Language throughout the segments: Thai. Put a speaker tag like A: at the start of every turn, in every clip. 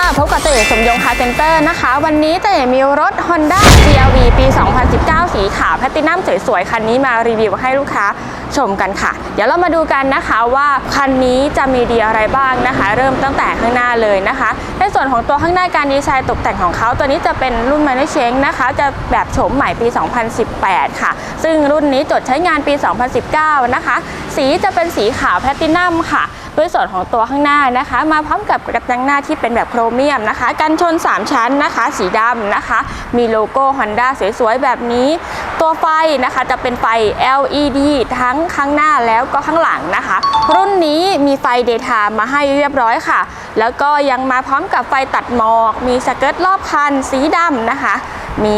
A: ะ พบกับเต๋สมยงคาเซ็นเตอร์นะคะ วันนี้เต๋มีรถ Honda CRV ปี 2019 สีขาวแพตตินัมสวยๆ คันนี้มารีวิวให้ลูกค้า ชมกันค่ะ เดี๋ยวเรามาดูกันนะคะว่าคันนี้จะมีดีอะไรบ้างนะคะ เริ่มตั้งแต่ข้างหน้าเลยนะคะ ในส่วนของตัวข้างหน้าการดีไซน์ตกแต่งของเขาตัวนี้จะเป็นรุ่น m a n u c h a n g นะคะ จะแบบโฉมใหม่ปี 2018 ค่ะ ซึ่งรุ่นนี้จดใช้งานปี 2019 นะคะ สีจะเป็นสีขาวแพลตินัมค่ะด้วยส่วนของตัวข้างหน้านะคะ มาพร้อมกับกระจังหน้าที่เป็นแบบโครเมียมนะคะ กันชน 3 ชั้นนะคะ สีดำนะคะ มีโลโก้ Honda สวยๆ แบบนี้ ตัวไฟนะคะจะเป็นไฟ LED ทั้งข้างหน้าแล้วก็ข้างหลังนะคะ รุ่นนี้มีไฟ Daytime มาให้เรียบร้อยค่ะ แล้วก็ยังมาพร้อมกับไฟตัดหมอก มีสเกิร์ตรอบคันสีดำนะคะ มี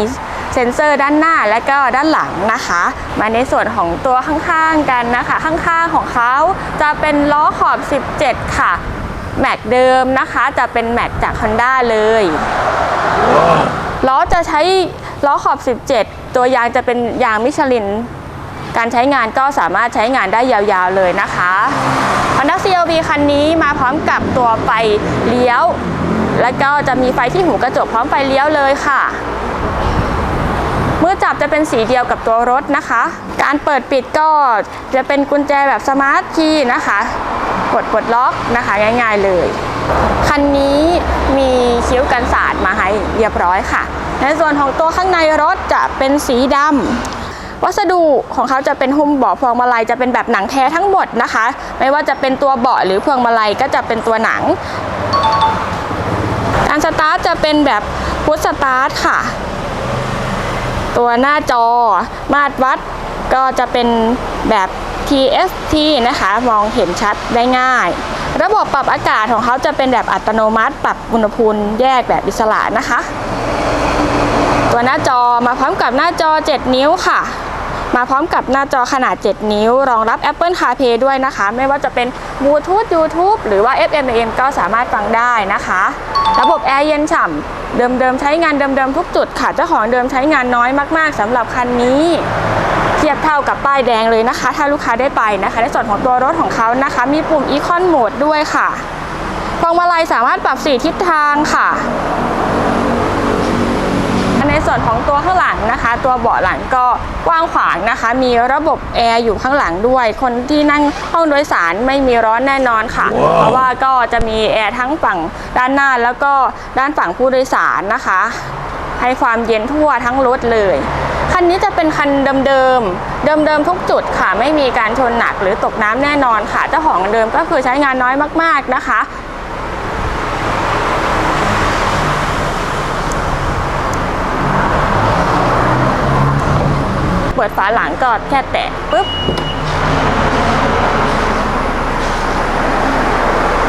A: เซ็นเซอร์ด้านหน้าและก็ด้านหลังนะคะ มาในส่วนของตัวข้างๆกันนะคะ ข้างๆของเขาจะเป็นล้อขอบ 17 ค่ะ แม็กเดิมนะคะจะเป็นแม็กจาก Honda เลยล้อจะใช้ ล้อขอบ 17 ตัวยางจะเป็นยางมิชลิน การใช้งานก็สามารถใช้งานได้ยาวๆเลยนะคะ Honda CRV คันนี้มาพร้อมกับตัวไฟเลี้ยว แล้วก็จะมีไฟที่หูกระจกพร้อมไฟเลี้ยวเลยค่ะมือจับจะเป็นสีเดียวกับตัวรถนะคะ การเปิดปิดก็จะเป็นกุญแจแบบสมาร์ทคีย์นะคะ กดปลดล็อกนะคะง่ายๆเลย คันนี้มีคิ้วกันสาดมาให้เรียบร้อยค่ะ ในส่วนของตัวข้างในรถจะเป็นสีดำวัสดุของเขาจะเป็นหุ้มเบาะพวงมาลัยจะเป็นแบบหนังแท้ทั้งหมดนะคะ ไม่ว่าจะเป็นตัวเบาะหรือพวงมาลัยก็จะเป็นตัวหนัง การสตาร์ทจะเป็นแบบพุทสตาร์ทค่ะ ตัวหน้าจอมาตรวัดก็จะเป็นแบบ TFT นะคะ มองเห็นชัดได้ง่าย ระบบปรับอากาศของเขาจะเป็นแบบอัตโนมัติ ปรับอุณหภูมิแยกแบบอิสระนะคะ ตัวหน้าจอมาพร้อมกับหน้าจอ 7 นิ้วค่ะ มาพร้อมกับหน้าจอขนาด 7 นิ้ว รองรับ Apple CarPlay ด้วยนะคะ ไม่ว่าจะเป็น Bluetooth YouTube หรือว่า FM AM ก็สามารถฟังได้นะคะ ระบบแอร์เย็นฉ่ำเดิมๆ ใช้งานเดิมๆ ทุกจุดค่ะ เจ้าของเดิมใช้งานน้อยมากๆสำหรับคันนี้เทียบเท่ากับป้ายแดงเลยนะคะ ถ้าลูกค้าได้ไปนะคะ ในส่วนของตัวรถของเขานะคะ มีปุ่ม Econ Mode ด้วยค่ะพวงมาลัยสามารถปรับสีทิศทางค่ะ ส่วนของตัวข้างหลังนะคะ ตัวเบาะหลังก็กว้างขวางนะคะ มีระบบแอร์อยู่ข้างหลังด้วย คนที่นั่งห้องโดยสารไม่มีร้อนแน่นอนค่ะ เพราะว่าก็จะมีแอร์ทั้งฝั่งด้านหน้าแล้วก็ด้านฝั่งผู้โดยสารนะคะ ให้ความเย็นทั่วทั้งรถเลยคันนี้จะเป็นคันเดิมๆ เดิมๆทุกจุดค่ะ ไม่มีการชนหนักหรือตกน้ำแน่นอนค่ะ เจ้าของเดิมก็คือใช้งานน้อยมากๆนะคะ ดฝาหลังก็แค่แตะปุ๊บ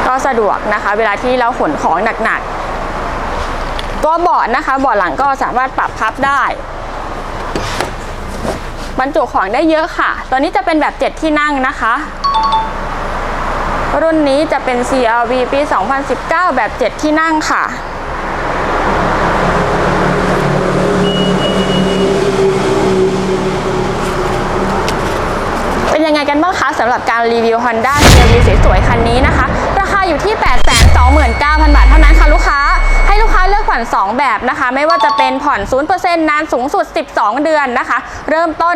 A: ก็สะดวกนะคะ เวลาที่เราขนของหนักๆ ตัวเบาะนะคะเบาะหลังก็สามารถปรับพับได้บรรจุของได้เยอะค่ะตัวนี้จะเป็นแบบ 7 ที่นั่งนะคะ รุ่นนี้จะเป็น CRV ปี 2019 แบบ 7 ที่นั่งค่ะ เป็นยังไงกันบ้างคะ สำหรับการรีวิว Honda CRV สวยๆคันนี้นะคะ ราคาอยู่ที่ 829,000 บาทเท่านั้นค่ะลูกค้า ให้ลูกค้าเลือกผ่อน 2 แบบนะคะ ไม่ว่าจะเป็นผ่อน 0%นานสูงสุด 12 เดือนนะคะ เริ่มต้น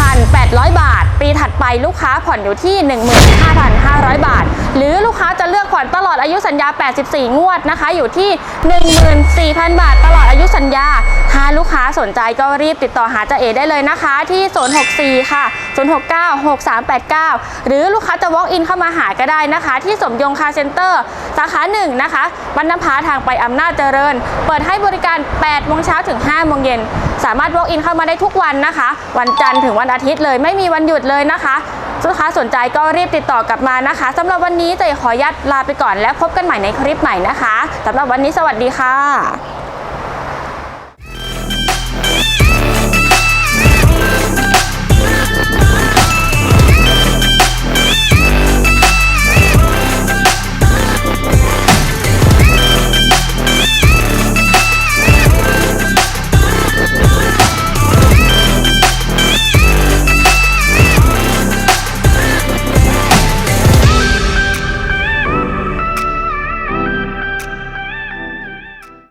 A: 9,800 บาท ปีถัดไปลูกค้าผ่อนอยู่ที่ 15,500 บาท อนตลอดอายุสัญญา 84 งวดนะคะ อยู่ที่ 14,000 บาท ตลอดอายุสัญญาถ้าลูกค้าสนใจก็รีบติดต่อหาจ่าเอได้เลยนะคะ ที่ 064 ค่ะ 069 6389 หรือลูกค้าจะ walk in เข้ามาหาก็ได้นะคะ ที่สมยงคาเซ็นเตอร์ สาขา 1 นะคะบรรณพาทางไปอำนาจเจริญ เปิดให้บริการ 8 โมงเช้าถึง 5 โมงเย็น สามารถ walk in เข้ามาได้ทุกวันนะคะ วันจันทร์ถึงวันอาทิตย์เลย ไม่มีวันหยุดเลยนะคะ ลูกค้าสนใจก็รีบติดต่อกลับมานะคะสำหรับวันนี้เจขออนุญาตลาไปก่อนแล้วพบกันใหม่ในคลิปใหม่นะคะสำหรับวันนี้สวัสดีค่ะ